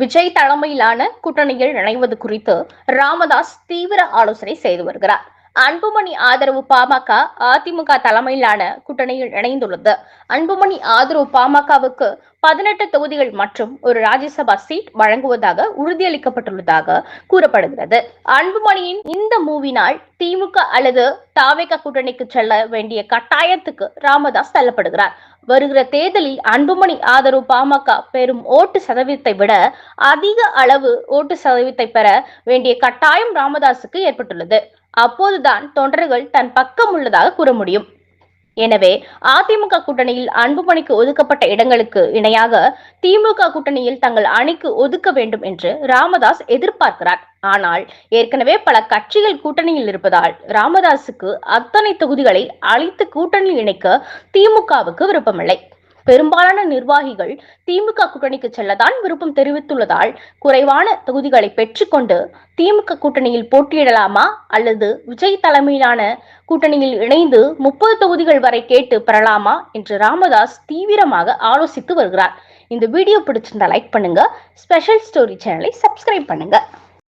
விஜய் தலைமையிலான கூட்டணியில் இணைவது குறித்து ராமதாஸ் தீவிர ஆலோசனை செய்து வருகிறார். அன்புமணி ஆதரவு பாமக அதிமுக தலைமையிலான கூட்டணியில் இணைந்துள்ளது. அன்புமணி ஆதரவு பாமகவுக்கு பதினெட்டு தொகுதிகள் மற்றும் ஒரு ராஜ்யசபா சீட் வழங்குவதாக உறுதியளிக்கப்பட்டுள்ளதாக கூறப்படுகிறது. அன்புமணியின் இந்த மூவினால் திமுக அல்லது தாவேக கூட்டணிக்கு செல்ல வேண்டிய கட்டாயத்துக்கு ராமதாஸ் தள்ளப்படுகிறார். வருகிற தேர்தலில் அன்புமணி ஆதரவு பாமக பெறும் ஓட்டு சதவீதத்தை விட அதிக அளவு ஓட்டு சதவீதத்தை பெற வேண்டிய கட்டாயம் ராமதாஸுக்கு ஏற்பட்டுள்ளது. அப்போதுதான் தொண்டர்கள் தன் பக்கம் உள்ளதாக கூற முடியும். எனவே அதிமுக கூட்டணியில் அன்புமணிக்கு ஒதுக்கப்பட்ட இடங்களுக்கு இணையாக திமுக கூட்டணியில் தங்கள் அணிக்கு ஒதுக்க வேண்டும் என்று ராமதாஸ் எதிர்பார்க்கிறார். ஆனால் ஏற்கனவே பல கட்சிகள் கூட்டணியில் இருப்பதால் ராமதாஸுக்கு அத்தனை தொகுதிகளை அழித்து கூட்டணியில் இணைக்க திமுகவுக்கு விருப்பமில்லை. பெரும்பாலான நிர்வாகிகள் திமுக கூட்டணிக்கு செல்லதான் விருப்பம் தெரிவித்துள்ளதால் குறைவான தொகுதிகளை பெற்றுக்கொண்டு திமுக கூட்டணியில் போட்டியிடலாமா அல்லது விஜய் தலைமையிலான கூட்டணியில் இணைந்து முப்பது தொகுதிகள் வரை கேட்டு பெறலாமா என்று ராமதாஸ் தீவிரமாக ஆலோசித்து வருகிறார். இந்த வீடியோ பிடிச்சிருந்தா லைக் பண்ணுங்க. ஸ்பெஷல் ஸ்டோரி சேனலை சப்ஸ்கிரைப் பண்ணுங்க.